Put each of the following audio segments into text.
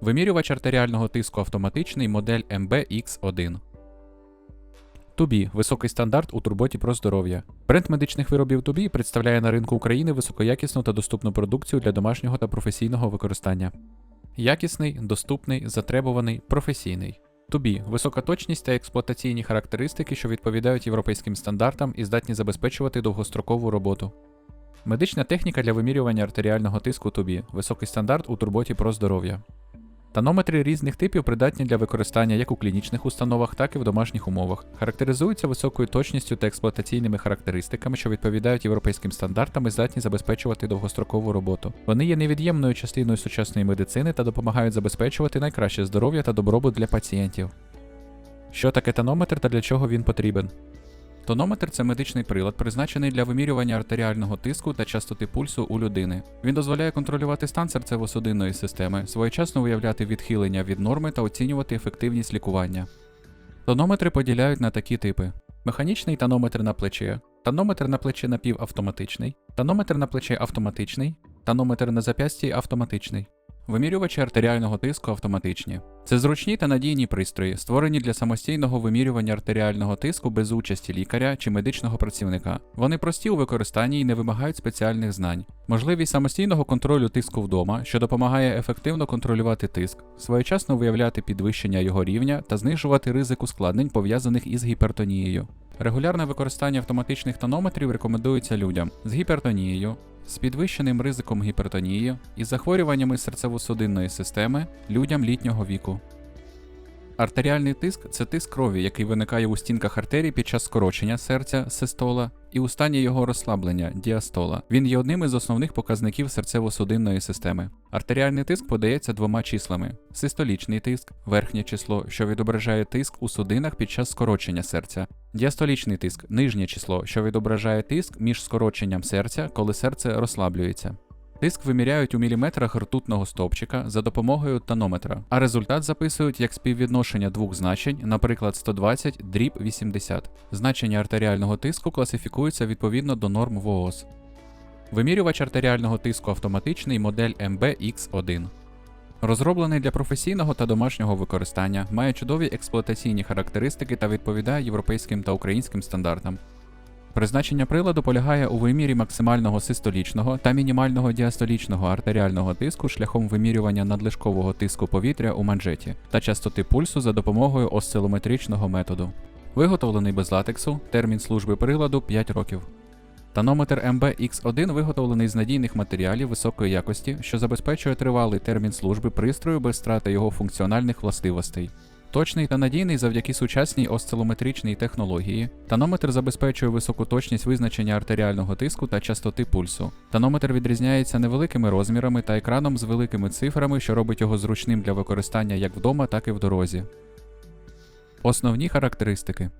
Вимірювач артеріального тиску автоматичний модель MBX1. Тубі високий стандарт у турботі про здоров'я. Бренд медичних виробів Тубі представляє на ринку України високоякісну та доступну продукцію для домашнього та професійного використання. Якісний, доступний, затребуваний, професійний. Тубі висока точність та експлуатаційні характеристики, що відповідають європейським стандартам і здатні забезпечувати довгострокову роботу. Медична техніка для вимірювання артеріального тиску Тубі високий стандарт у турботі про здоров'я. Танометри різних типів придатні для використання як у клінічних установах, так і в домашніх умовах. Характеризуються високою точністю та експлуатаційними характеристиками, що відповідають європейським стандартам і здатні забезпечувати довгострокову роботу. Вони є невід'ємною частиною сучасної медицини та допомагають забезпечувати найкраще здоров'я та добробут для пацієнтів. Що таке тонометр та для чого він потрібен? Тонометр це медичний прилад, призначений для вимірювання артеріального тиску та частоти пульсу у людини. Він дозволяє контролювати стан серцево-судинної системи, своєчасно виявляти відхилення від норми та оцінювати ефективність лікування. Тонометри поділяють на такі типи: механічний тонометр на плече, тонометр на плече напівавтоматичний, тонометр на плече автоматичний, тонометр на зап'ясті автоматичний. Вимірювачі артеріального тиску автоматичні. Це зручні та надійні пристрої, створені для самостійного вимірювання артеріального тиску без участі лікаря чи медичного працівника. Вони прості у використанні і не вимагають спеціальних знань. Можливість самостійного контролю тиску вдома, що допомагає ефективно контролювати тиск, своєчасно виявляти підвищення його рівня та знижувати ризик ускладнень, пов'язаних із гіпертонією. Регулярне використання автоматичних тонометрів рекомендується людям з гіпертонією, з підвищеним ризиком гіпертонії і захворюваннями серцево-судинної системи людям літнього віку. Артеріальний тиск це тиск крові, який виникає у стінках артерій під час скорочення серця систола і у стані його розслаблення діастола. Він є одним із основних показників серцево-судинної системи. Артеріальний тиск подається двома числами: систолічний тиск, верхнє число, що відображає тиск у судинах під час скорочення серця, діастолічний тиск нижнє число, що відображає тиск між скороченням серця, коли серце розслаблюється. Тиск виміряють у міліметрах ртутного стовпчика за допомогою тонометра, а результат записують як співвідношення двох значень, наприклад, 120 дріб 80. Значення артеріального тиску класифікуються відповідно до норм ВООЗ. Вимірювач артеріального тиску автоматичний модель MBX1. Розроблений для професійного та домашнього використання, має чудові експлуатаційні характеристики та відповідає європейським та українським стандартам. Призначення приладу полягає у вимірі максимального систолічного та мінімального діастолічного артеріального тиску шляхом вимірювання надлишкового тиску повітря у манжеті та частоти пульсу за допомогою осцилометричного методу. Виготовлений без латексу, термін служби приладу 5 років. Танометр MBX1 виготовлений з надійних матеріалів високої якості, що забезпечує тривалий термін служби пристрою без втрати його функціональних властивостей. Точний та надійний завдяки сучасній осцилометричній технології. Танометр забезпечує високу точність визначення артеріального тиску та частоти пульсу. Танометр відрізняється невеликими розмірами та екраном з великими цифрами, що робить його зручним для використання як вдома, так і в дорозі. Основні характеристики.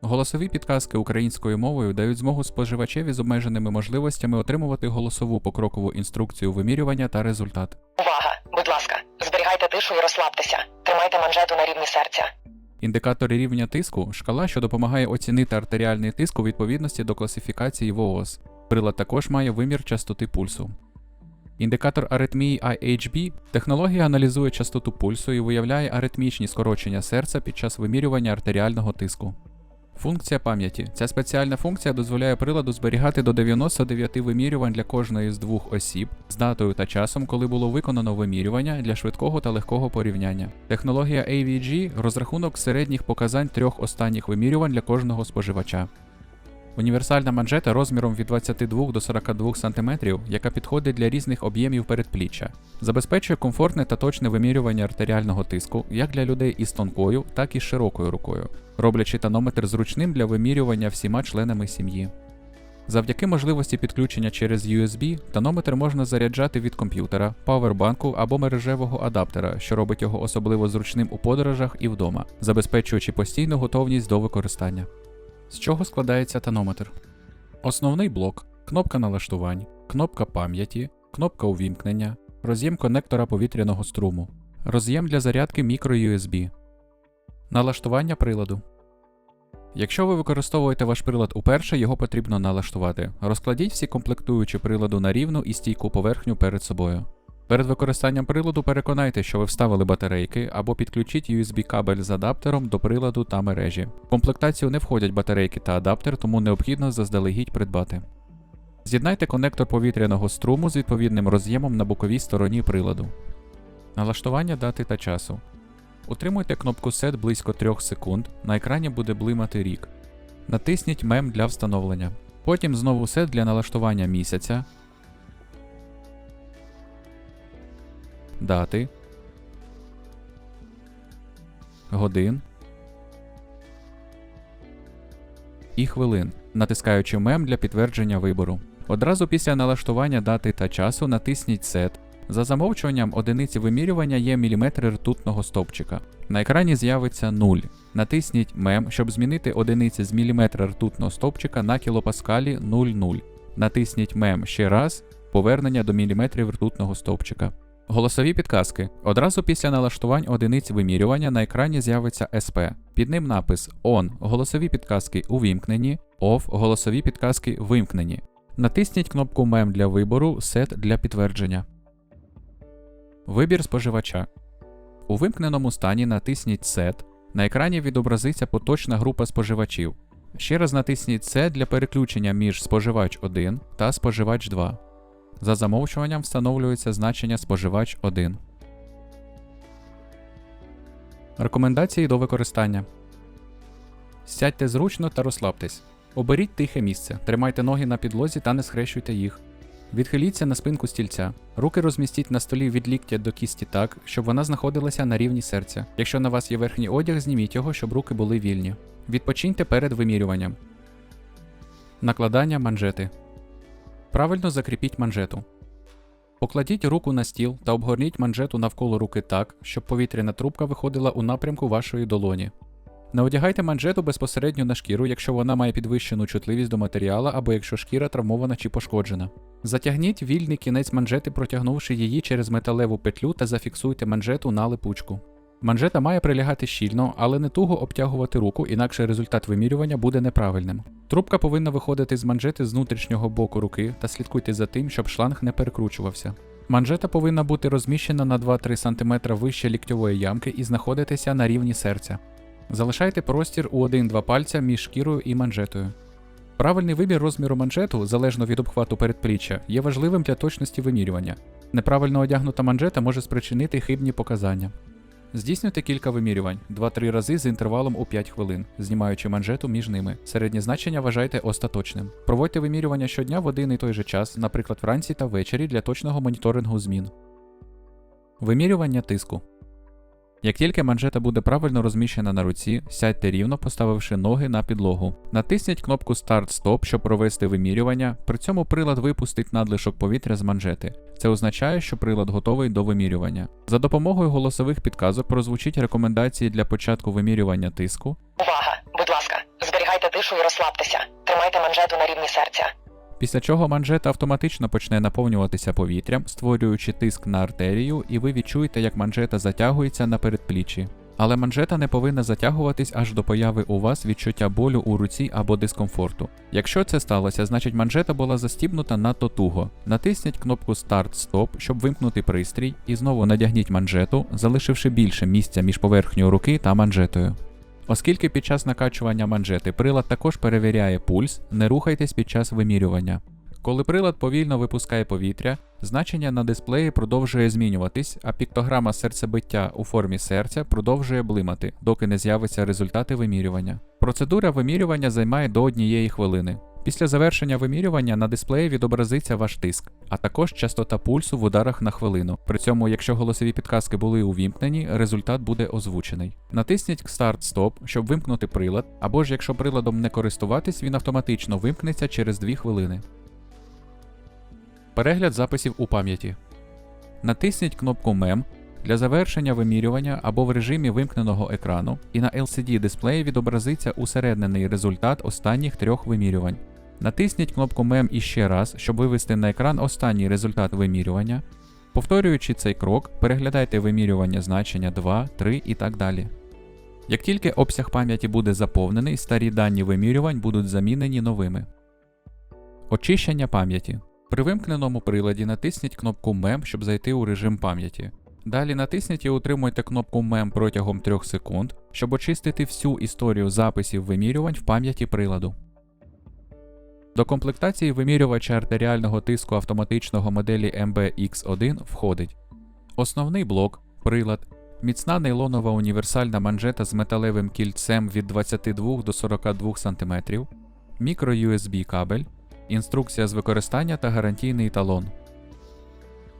Голосові підказки українською мовою дають змогу споживачеві з обмеженими можливостями отримувати голосову покрокову інструкцію вимірювання та результат. Увага! Будь ласка, зберігайте тишу і розслабтеся. Тримайте манжету на рівні серця. Індикатори рівня тиску шкала, що допомагає оцінити артеріальний тиск у відповідності до класифікації ВООЗ. Прилад також має вимір частоти пульсу. Індикатор аритмії IHB технологія аналізує частоту пульсу і виявляє аритмічні скорочення серця під час вимірювання артеріального тиску. Функція пам'яті. Ця спеціальна функція дозволяє приладу зберігати до 99 вимірювань для кожної з двох осіб з датою та часом, коли було виконано вимірювання для швидкого та легкого порівняння. Технологія AVG розрахунок середніх показань трьох останніх вимірювань для кожного споживача. Універсальна манжета розміром від 22 до 42 см, яка підходить для різних об'ємів передпліччя, забезпечує комфортне та точне вимірювання артеріального тиску як для людей із тонкою, так і широкою рукою, роблячи тонометр зручним для вимірювання всіма членами сім'ї. Завдяки можливості підключення через USB, тонометр можна заряджати від комп'ютера, павербанку або мережевого адаптера, що робить його особливо зручним у подорожах і вдома, забезпечуючи постійну готовність до використання. З чого складається тонометр? Основний блок, кнопка налаштувань, кнопка пам'яті, кнопка увімкнення, роз'єм конектора повітряного струму, роз'єм для зарядки microUSB, налаштування приладу. Якщо ви використовуєте ваш прилад уперше, його потрібно налаштувати. Розкладіть всі комплектуючі приладу на рівну і стійку поверхню перед собою. Перед використанням приладу переконайте, що ви вставили батарейки або підключіть USB кабель з адаптером до приладу та мережі. В комплектацію не входять батарейки та адаптер, тому необхідно заздалегідь придбати. З'єднайте конектор повітряного струму з відповідним роз'ємом на боковій стороні приладу. Налаштування дати та часу. Утримуйте кнопку Set близько 3 секунд. На екрані буде блимати рік. Натисніть мем для встановлення. Потім знову Set для налаштування місяця, дати, годин і хвилин, натискаючи мем для підтвердження вибору. Одразу після налаштування дати та часу натисніть Set. За замовчуванням одиниці вимірювання є міліметри ртутного стовпчика. На екрані з'явиться 0. Натисніть мем, щоб змінити одиниці з міліметра ртутного стовпчика на кілопаскалі 0,0. Натисніть мем ще раз, повернення до міліметрів ртутного стовпчика. Голосові підказки. Одразу після налаштувань одиниць вимірювання на екрані з'явиться SP. Під ним напис ON голосові підказки увімкнені, OFF голосові підказки вимкнені. Натисніть кнопку мем для вибору Set для підтвердження. Вибір споживача. У вимкненому стані натисніть Set. На екрані відобразиться поточна група споживачів. Ще раз натисніть Set для переключення між споживач 1 та споживач 2. За замовчуванням встановлюється значення споживач 1. Рекомендації до використання. Сядьте зручно та розслабтесь. Оберіть тихе місце, тримайте ноги на підлозі та не схрещуйте їх. Відхиліться на спинку стільця. Руки розмістіть на столі від ліктя до кісті так, щоб вона знаходилася на рівні серця. Якщо на вас є верхній одяг, зніміть його, щоб руки були вільні. Відпочиньте перед вимірюванням. Накладання манжети. Правильно закріпіть манжету. Покладіть руку на стіл та обгорніть манжету навколо руки так, щоб повітряна трубка виходила у напрямку вашої долоні. Не одягайте манжету безпосередньо на шкіру, якщо вона має підвищену чутливість до матеріала або якщо шкіра травмована чи пошкоджена. Затягніть вільний кінець манжети, протягнувши її через металеву петлю та зафіксуйте манжету на липучку. Манжета має прилягати щільно, але не туго обтягувати руку, інакше результат вимірювання буде неправильним. Трубка повинна виходити з манжети з внутрішнього боку руки та слідкуйте за тим, щоб шланг не перекручувався. Манжета повинна бути розміщена на 2-3 см вище ліктьової ямки і знаходитися на рівні серця. Залишайте простір у 1-2 пальця між шкірою і манжетою. Правильний вибір розміру манжету, залежно від обхвату передпліччя, є важливим для точності вимірювання. Неправильно одягнута манжета може спричинити хибні показання. Здійснюйте кілька вимірювань 2-3 рази з інтервалом у 5 хвилин, знімаючи манжету між ними. Середнє значення вважайте остаточним. Проводьте вимірювання щодня в один і той же час, наприклад, вранці та ввечері для точного моніторингу змін. Вимірювання тиску. Як тільки манжета буде правильно розміщена на руці, сядьте рівно, поставивши ноги на підлогу. Натисніть кнопку Старт-Стоп, щоб провести вимірювання. При цьому прилад випустить надлишок повітря з манжети. Це означає, що прилад готовий до вимірювання. За допомогою голосових підказок прозвучить рекомендації для початку вимірювання тиску, Увага! Будь ласка, зберігайте тишу і розслабтеся. Тримайте манжету на рівні серця. Після чого манжета автоматично почне наповнюватися повітрям, створюючи тиск на артерію, і ви відчуєте, як манжета затягується на передпліччі. Але манжета не повинна затягуватись аж до появи у вас відчуття болю у руці або дискомфорту. Якщо це сталося, значить манжета була застібнута надто туго. Натисніть кнопку Старт-Стоп, щоб вимкнути пристрій, і знову надягніть манжету, залишивши більше місця між поверхнею руки та манжетою. Оскільки під час накачування манжети прилад також перевіряє пульс, не рухайтесь під час вимірювання. Коли прилад повільно випускає повітря, значення на дисплеї продовжує змінюватись, а піктограма серцебиття у формі серця продовжує блимати, доки не з'явиться результати вимірювання. Процедура вимірювання займає до однієї хвилини. Після завершення вимірювання на дисплеї відобразиться ваш тиск, а також частота пульсу в ударах на хвилину. При цьому, якщо голосові підказки були увімкнені, результат буде озвучений. Натисніть Start-Stop, щоб вимкнути прилад, або ж якщо приладом не користуватись, він автоматично вимкнеться через 2 хвилини. Перегляд записів у пам'яті. Натисніть кнопку MEM для завершення вимірювання або в режимі вимкненого екрану, і на LCD дисплеї відобразиться усереднений результат останніх трьох вимірювань. Натисніть кнопку MEM іще раз, щоб вивести на екран останній результат вимірювання. Повторюючи цей крок, переглядайте вимірювання значення 2, 3 і так далі. Як тільки обсяг пам'яті буде заповнений, старі дані вимірювань будуть замінені новими. Очищення пам'яті. При вимкненому приладі натисніть кнопку MEM, щоб зайти у режим пам'яті. Далі натисніть і утримуйте кнопку MEM протягом 3 секунд, щоб очистити всю історію записів вимірювань в пам'яті приладу. До комплектації вимірювача артеріального тиску автоматичного моделі MBX1 входить основний блок, прилад, міцна нейлонова універсальна манжета з металевим кільцем від 22 до 42 см, мікро-USB кабель, інструкція з використання та гарантійний талон.